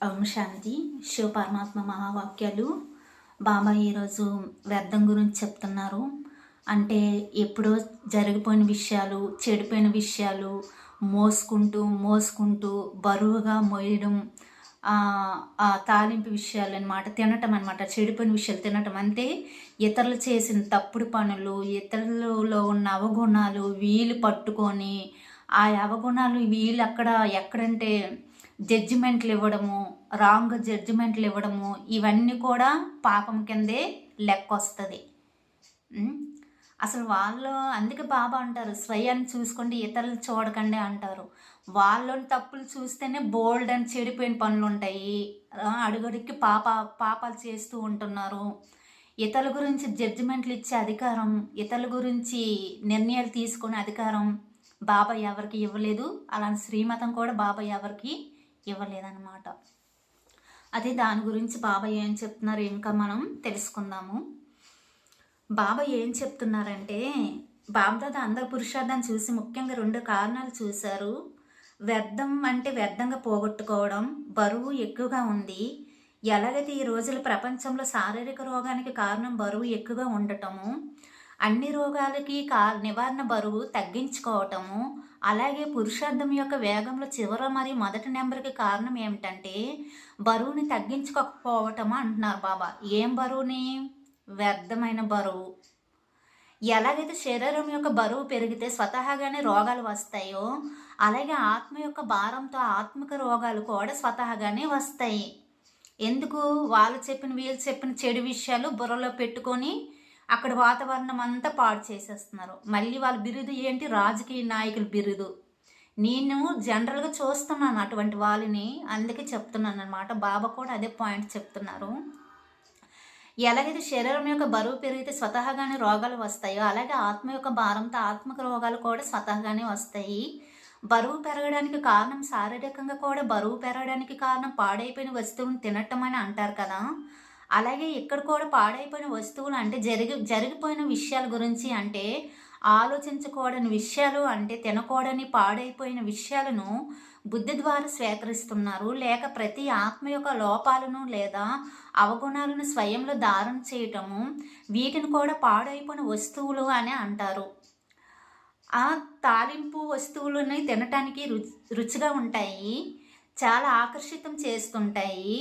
ఓం శాంతి శివ పరమాత్మ మహావాక్యాలు. బాబా ఈరోజు వ్యర్థం గురించి చెప్తున్నారు. అంటే ఎప్పుడో జరిగిపోయిన విషయాలు చెడిపోయిన విషయాలు మోసుకుంటూ మోసుకుంటూ బరువుగా మోయడం ఆ, తాలింపు విషయాలు అనమాట తినటం అనమాట చెడిపోయిన విషయాలు తినటం. అంటే ఇతరులు చేసిన తప్పుడు పనులు ఇతరులలో ఉన్న అవగుణాలు వీలు పట్టుకొని ఆ అవగుణాలు వీళ్ళు అక్కడ ఎక్కడంటే జడ్జిమెంట్లు ఇవ్వడము రాంగ్ జడ్జిమెంట్లు ఇవ్వడము ఇవన్నీ కూడా పాపం కిందే లెక్క వస్తుంది అసలు వాళ్ళు అందుకే బాబా అంటారు స్వయాన్ని చూసుకోండి ఇతరులు చూడకండి అంటారు. వాళ్ళని తప్పులు చూస్తేనే బోల్డ్ అని చెడిపోయిన పనులు ఉంటాయి. అడుగడికి పాప పాపాలు చేస్తూ ఉంటున్నారు. ఇతరుల గురించి జడ్జిమెంట్లు ఇచ్చే అధికారం ఇతరుల గురించి నిర్ణయాలు తీసుకునే అధికారం బాబా ఎవరికి ఇవ్వలేదు. అలాంటి శ్రీమతం కూడా బాబా ఎవరికి ఇవ్వలేదన్నమాట. అదే దాని గురించి బాబా ఏం చెప్తున్నారు ఇంకా మనం తెలుసుకుందాము. బాబా ఏం చెప్తున్నారంటే బాబదాద అందరి పురుషార్థాన్ని చూసి ముఖ్యంగా రెండు కారణాలు చూశారు. వ్యర్థం అంటే వ్యర్థంగా పోగొట్టుకోవడం బరువు ఎక్కువగా ఉంది. ఎలాగైతే ఈ రోజుల ప్రపంచంలో శారీరక రోగానికి కారణం బరువు ఎక్కువగా ఉండటము అన్ని రోగాలకి కా నివారణ బరువు తగ్గించుకోవటము అలాగే పురుషార్థం యొక్క వేగంలో చివర మరియు మొదటి నెంబర్కి కారణం ఏమిటంటే బరువుని తగ్గించుకోకపోవటము అంటున్నారు బాబా. ఏం బరువుని? వ్యర్థమైన బరువు. ఎలాగైతే శరీరం యొక్క బరువు పెరిగితే స్వతహాగానే రోగాలు వస్తాయో అలాగే ఆత్మ యొక్క భారంతో ఆత్మిక రోగాలు కూడా స్వతహాగానే వస్తాయి. ఎందుకు? వాళ్ళు చెప్పిన వీళ్ళు చెప్పిన చెడు విషయాలు బుర్రలో పెట్టుకొని అక్కడ వాతావరణం అంతా పాడు చేసేస్తున్నారు. మళ్ళీ వాళ్ళ బిరుదు ఏంటి? రాజకీయ నాయకుల బిరుదు. నేను జనరల్గా చూస్తున్నాను అటువంటి వాళ్ళని. అందుకే చెప్తున్నాను అనమాట బాబా కూడా అదే పాయింట్ చెప్తున్నారు. ఎలాగైతే శరీరం యొక్క బరువు పెరిగితే స్వతహాగానే రోగాలు వస్తాయో అలాగే ఆత్మ యొక్క భారంతో ఆత్మక రోగాలు కూడా స్వతహాగానే వస్తాయి. బరువు పెరగడానికి కారణం శారీరకంగా కూడా బరువు పెరగడానికి కారణం పాడైపోయిన వస్తువును తినటం అని అంటారు కదా. అలాగే ఇక్కడ కూడా పాడైపోయిన వస్తువులు అంటే జరిగి జరిగిపోయిన విషయాల గురించి అంటే ఆలోచించకూడని విషయాలు అంటే తినకూడని పాడైపోయిన విషయాలను బుద్ధి ద్వారా స్వీకరిస్తున్నారు. లేక ప్రతి ఆత్మ యొక్క లోపాలను లేదా అవగుణాలను స్వయంలో దారం చేయటము వీటిని కూడా పాడైపోయిన వస్తువులు అని అంటారు. ఆ తాలింపు వస్తువులని తినటానికి రుచి రుచిగా ఉంటాయి చాలా ఆకర్షితం చేస్తుంటాయి.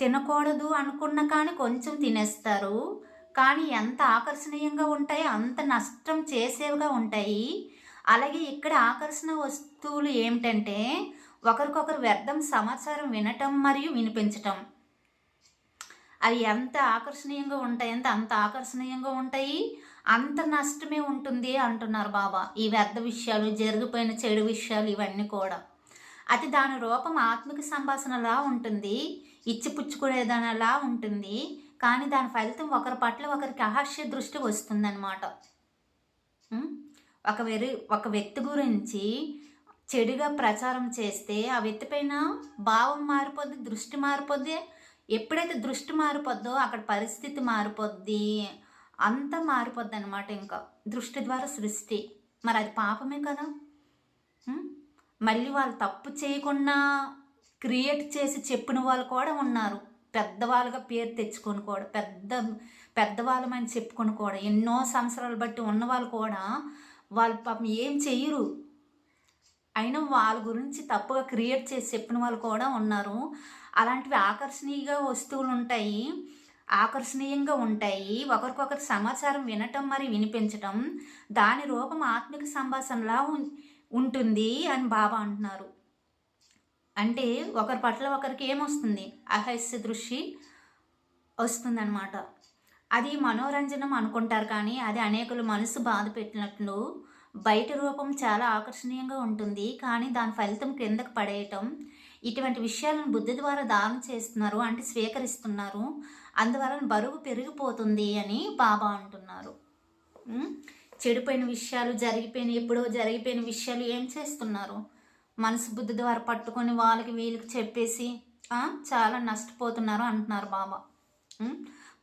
తినకూడదు అనుకున్న కానీ కొంచెం తినేస్తారు. కానీ ఎంత ఆకర్షణీయంగా ఉంటాయో అంత నష్టం చేసేవిగా ఉంటాయి. అలాగే ఇక్కడ ఆకర్షణ వస్తువులు ఏమిటంటే ఒకరికొకరు వ్యర్థం సమాచారం వినటం మరియు వినిపించటం. అవి ఎంత ఆకర్షణీయంగా ఉంటాయి అంటే అంత ఆకర్షణీయంగా ఉంటాయి అంత నష్టమే ఉంటుంది అంటున్నారు బాబా. ఈ వ్యర్థ విషయాలు జరిగిపోయిన చెడు విషయాలు ఇవన్నీ కూడా. అది దాని రూపం ఆత్మిక సంభాషణలా ఉంటుంది. ఇచ్చిపుచ్చుకునేదనలా ఉంటుంది. కానీ దాని ఫలితం ఒకరి పట్ల ఒకరికి అహాస్య దృష్టి వస్తుందన్నమాట. ఒక వెరి ఒక వ్యక్తి గురించి చెడుగా ప్రచారం చేస్తే ఆ వ్యక్తి పైన భావం మారిపోద్ది దృష్టి మారిపోద్ది. ఎప్పుడైతే దృష్టి మారిపోద్దో అక్కడ పరిస్థితి మారిపోద్ది. అంతా మారిపోద్ది అనమాట ఇంకా. దృష్టి ద్వారా సృష్టి. మరి అది పాపమే కదా. మళ్ళీ వాళ్ళు తప్పు చేయకుండా క్రియేట్ చేసి చెప్పిన వాళ్ళు కూడా ఉన్నారు. పెద్దవాళ్ళుగా పేరు తెచ్చుకొని కూడా పెద్ద పెద్దవాళ్ళమని చెప్పుకొని కూడా ఎన్నో సంవత్సరాలు బట్టి ఉన్న వాళ్ళు కూడా వాళ్ళు పాపం ఏం చెయ్యరు. అయినా వాళ్ళ గురించి తప్పుగా క్రియేట్ చేసి చెప్పిన వాళ్ళు కూడా ఉన్నారు. అలాంటివి ఆకర్షణీయంగా వస్తువులు ఉంటాయి ఆకర్షణీయంగా ఉంటాయి. ఒకరికొకరి సమాచారం వినటం మరి వినిపించటం దాని రూపం ఆత్మిక సంభాషణలా ఉంటుంది అని బాబా అంటున్నారు. అంటే ఒకరి పట్ల ఒకరికి ఏమొస్తుంది? అహస్య దృష్టి వస్తుందన్నమాట. అది మనోరంజనం అనుకుంటారు కానీ అది అనేకులు మనసు బాధ పెట్టినట్లు బయట రూపం చాలా ఆకర్షణీయంగా ఉంటుంది. కానీ దాని ఫలితం క్రిందకు పడేయటం ఇటువంటి విషయాలను బుద్ధి ద్వారా దానం చేస్తున్నారు అంటే స్వీకరిస్తున్నారు. అందువలన బరువు పెరిగిపోతుంది అని బాబా అంటున్నారు. చెడిపోయిన విషయాలు జరిగిపోయిన ఎప్పుడో జరిగిపోయిన విషయాలు ఏం చేస్తున్నారు? మనసు బుద్ధి ద్వారా పట్టుకొని వాళ్ళకి వీళ్ళకి చెప్పేసి చాలా నష్టపోతున్నారు అంటున్నారు బాబా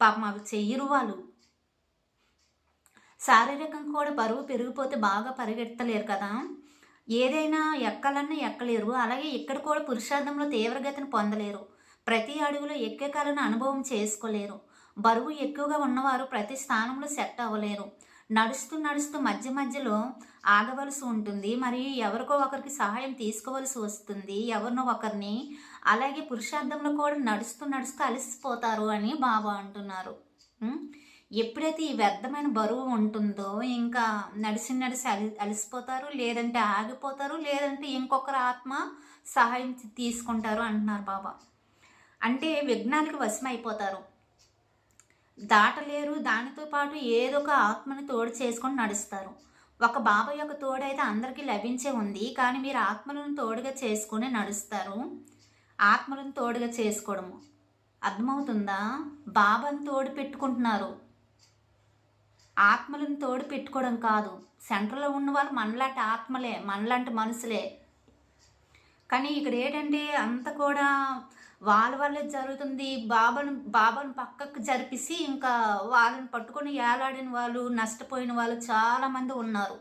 పాపం అవి చెయ్యరు వాళ్ళు. శారీరకంగా కూడా బరువు పెరిగిపోతే బాగా పరిగెత్తలేరు కదా. ఏదైనా ఎక్కాలన్నా ఎక్కలేరు. అలాగే ఇక్కడ కూడా పురుషార్థంలో తీవ్రగతిని పొందలేరు. ప్రతి అడుగులో ఎక్కే కళను అనుభవం చేసుకోలేరు. బరువు ఎక్కువగా ఉన్నవారు ప్రతి స్థానంలో సెట్ అవ్వలేరు. నడుస్తూ నడుస్తూ మధ్య మధ్యలో ఆగవలసి ఉంటుంది. మరియు ఎవరికో ఒకరికి సహాయం తీసుకోవలసి వస్తుంది. ఎవరినో ఒకరిని అలాగే పురుషార్థంలో కూడా నడుస్తూ నడుస్తూ అలసిపోతారు అని బాబా అంటున్నారు. ఎప్పుడైతే ఈ వ్యర్థమైన బరువు ఉంటుందో ఇంకా నడిచి నడిచి అలి అలసిపోతారు లేదంటే ఆగిపోతారు లేదంటే ఇంకొకరి ఆత్మ సహాయం తీసుకుంటారు అంటున్నారు బాబా. అంటే విఘ్నానికి వశమైపోతారు. దాటలేరు. దానితో పాటు ఏదో ఒక ఆత్మని తోడు చేసుకొని నడుస్తారు. ఒక బాబా యొక్క తోడు అయితే అందరికీ లభించే ఉంది. కానీ మీరు ఆత్మలను తోడుగా చేసుకొని నడుస్తారు. ఆత్మలను తోడుగా చేసుకోవడము. అర్థమవుతుందా? బాబాను తోడు పెట్టుకుంటున్నారు. ఆత్మలను తోడు పెట్టుకోవడం కాదు. సెంటర్లో ఉన్న వాళ్ళు మనలాంటి ఆత్మలే మనలాంటి మనుషులే కానీ ఇక్కడ ఏంటంటే అంత కూడా వాళ్ళ వల్లే జరుగుతుంది. బాబాను బాబాను పక్కకు జరిపిసి ఇంకా వాళ్ళని పట్టుకొని ఏలాడిన వాళ్ళు నష్టపోయిన వాళ్ళు చాలామంది ఉన్నారు.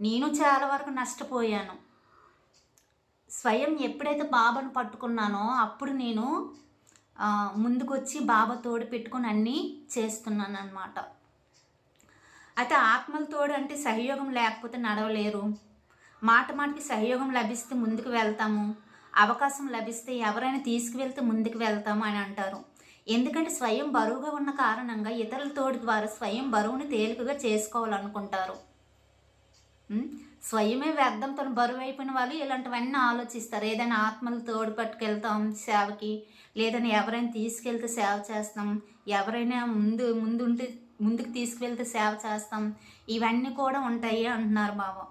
నేను చాలా వరకు నష్టపోయాను. స్వయం ఎప్పుడైతే బాబాను పట్టుకున్నానో అప్పుడు నేను ముందుకొచ్చి బాబా తోడు పెట్టుకొని అన్నీ చేస్తున్నాను అనమాట అయితే ఆత్మల తోడు అంటే సహయోగం లేకపోతే నడవలేరు. మాట మాటకి సహయోగం లభిస్తే ముందుకు వెళ్తాము. అవకాశం లభిస్తే ఎవరైనా తీసుకువెళ్తే ముందుకు వెళ్తాము అని అంటారు. ఎందుకంటే స్వయం బరువుగా ఉన్న కారణంగా ఇతరుల తోడు ద్వారా స్వయం బరువుని తేలికగా చేసుకోవాలనుకుంటారు. స్వయమే వ్యర్థం తను బరువు అయిపోయిన వాళ్ళు ఇలాంటివన్నీ ఆలోచిస్తారు. ఏదైనా ఆత్మలు తోడు పట్టుకెళ్తాం సేవకి లేదని ఎవరైనా తీసుకెళ్తే సేవ చేస్తాం ఎవరైనా ముందు ముందుంటే ముందుకు తీసుకువెళ్తే సేవ చేస్తాం ఇవన్నీ కూడా ఉంటాయి అంటున్నారు బాబా.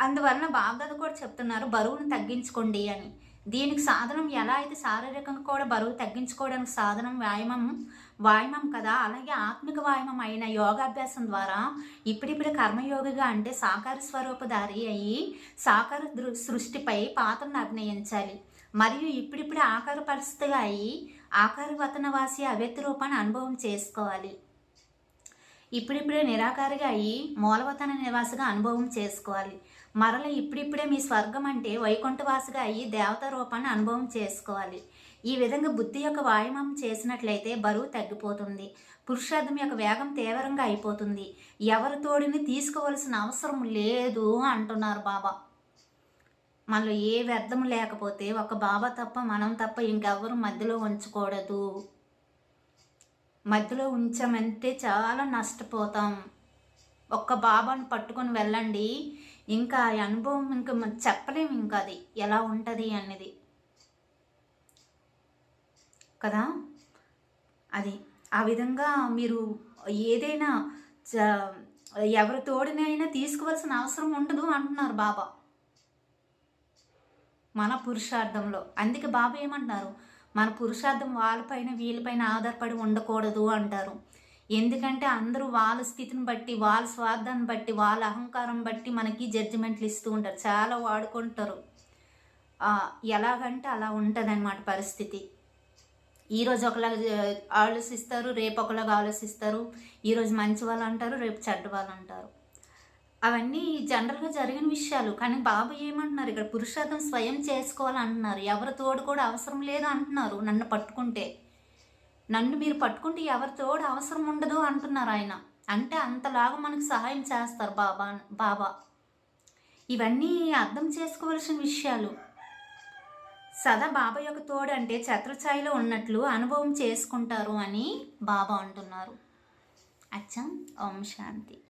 అందువలన బాబాగారు కూడా చెప్తున్నారు బరువును తగ్గించుకోండి అని. దీనికి సాధనం ఎలా అయితే శారీరకంగా కూడా బరువు తగ్గించుకోవడానికి సాధనం వ్యాయామం వ్యాయామం కదా? అలాగే ఆత్మిక వ్యాయామం అయిన యోగాభ్యాసం ద్వారా ఇప్పుడిప్పుడు కర్మయోగిగా అంటే సాకార స్వరూపధారి అయ్యి సాకార దృ సృష్టిపై పాత్రను అభినయించాలి. మరియు ఇప్పుడిప్పుడు ఆకార పరిస్థితిగా అయ్యి ఆకార వతనవాసి అవ్యక్త రూపాన్ని అనుభవం చేసుకోవాలి. ఇప్పుడిప్పుడే నిరాకారిగా అయ్యి మూలవతన నివాసిగా అనుభవం చేసుకోవాలి. మరల ఇప్పుడిప్పుడే మీ స్వర్గం అంటే వైకుంఠవాసిగా అయ్యి దేవత రూపాన్ని అనుభవం చేసుకోవాలి. ఈ విధంగా బుద్ధి యొక్క వ్యాయామం చేసినట్లయితే బరువు తగ్గిపోతుంది. పురుషార్థం యొక్క వేగం తీవ్రంగా అయిపోతుంది. ఎవరి తోడిని తీసుకోవాల్సిన అవసరం లేదు అంటున్నారు బాబా. మనలో ఏ వ్యర్థం లేకపోతే ఒక బాబా తప్ప మనం తప్ప ఇంకెవ్వరు మధ్యలో ఉంచకూడదు. మధ్యలో ఉంచామంటే చాలా నష్టపోతాం. ఒక్క బాబాను పట్టుకొని వెళ్ళండి. ఇంకా ఆ అనుభవం ఇంకా చెప్పలేము ఇంకా అది. ఎలా ఉంటుంది అనేది కదా? అది. ఆ విధంగా మీరు ఏదైనా చ- ఎవరి తోడినైనా తీసుకోవాల్సిన అవసరం ఉండదు అంటున్నారు బాబా. మన పురుషార్థంలో. అందుకే బాబా ఏమంటున్నారు? మన పురుషార్థం వాళ్ళపైన వీళ్ళపైన ఆధారపడి ఉండకూడదు అంటారు. ఎందుకంటే అందరూ వాళ్ళ స్థితిని బట్టి వాళ్ళ స్వార్థాన్ని బట్టి వాళ్ళ అహంకారం బట్టి మనకి జడ్జిమెంట్లు ఇస్తూ ఉంటారు. చాలా వాడుకుంటారు. ఎలాగంటే అలా ఉంటుంది పరిస్థితి. ఈరోజు ఒకలాగా ఆలోచిస్తారు రేపు ఒకలాగా ఆలోచిస్తారు. ఈరోజు మంచి వాళ్ళు అంటారు రేపు చెడ్డ వాళ్ళు అంటారు. అవన్నీ జనరల్గా జరిగిన విషయాలు. కానీ బాబు ఏమంటున్నారు? ఇక్కడ పురుషార్థం స్వయం చేసుకోవాలంటున్నారు. ఎవరి తోడు కూడా అవసరం లేదు అంటున్నారు నన్ను పట్టుకుంటే. నన్ను మీరు పట్టుకుంటే ఎవరి తోడు అవసరం ఉండదు అంటున్నారు ఆయన. అంటే అంతలాగా మనకు సహాయం చేస్తారు బాబా బాబా. ఇవన్నీ అర్థం చేసుకోవలసిన విషయాలు. సదా బాబా యొక్క తోడు అంటే ఛత్రఛాయలో ఉన్నట్లు అనుభవం చేసుకుంటారు అని బాబా అంటున్నారు. అచ్చం. ఓం శాంతి.